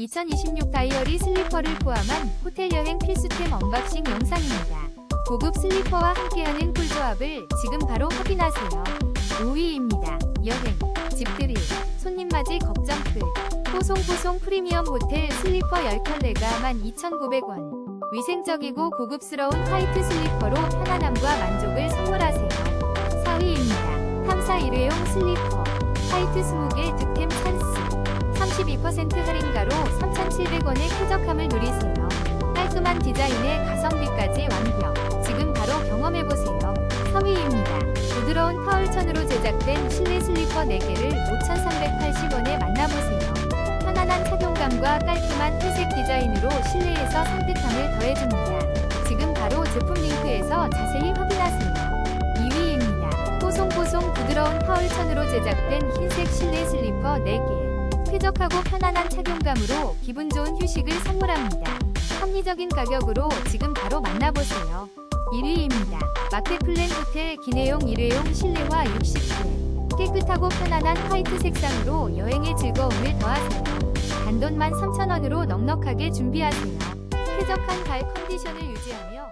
2026 다이어리 슬리퍼를 포함한 호텔 여행 필수템 언박싱 영상입니다. 고급 슬리퍼와 함께하는 꿀조합을 지금 바로 확인하세요. 5위입니다. 여행, 집들이, 손님 맞이 걱정 끝. 뽀송뽀송 프리미엄 호텔 슬리퍼 10켤레가 12,900원. 위생적이고 고급스러운 화이트 슬리퍼로 편안함과 만족을 선물하세요. 4위입니다. 탐사 일회용 슬리퍼. 화이트 찬스. 32% 할인가로 3,700원의 쾌적함을 누리세요. 깔끔한 디자인에 가성비까지 완벽. 지금 바로 경험해보세요. 3위입니다. 부드러운 타올천으로 제작된 실내 슬리퍼 4개를 5,380원에 만나보세요. 편안한 착용감과 깔끔한 회색 디자인으로 실내에서 산뜻함을 더해줍니다. 지금 바로 제품 링크에서 자세히 확인하세요. 2위입니다. 뽀송뽀송 부드러운 타올천으로 제작된 흰색 실내 슬리퍼 4개. 쾌적하고 편안한 착용감으로 기분 좋은 휴식을 선물합니다. 합리적인 가격으로 지금 바로 만나보세요. 1위입니다. 마켓플랜 호텔 기내용 일회용 실내화 60개. 깨끗하고 편안한 화이트 색상으로 여행의 즐거움을 더하세요. 단돈 13,000원으로 넉넉하게 준비하세요. 쾌적한 발 컨디션을 유지하며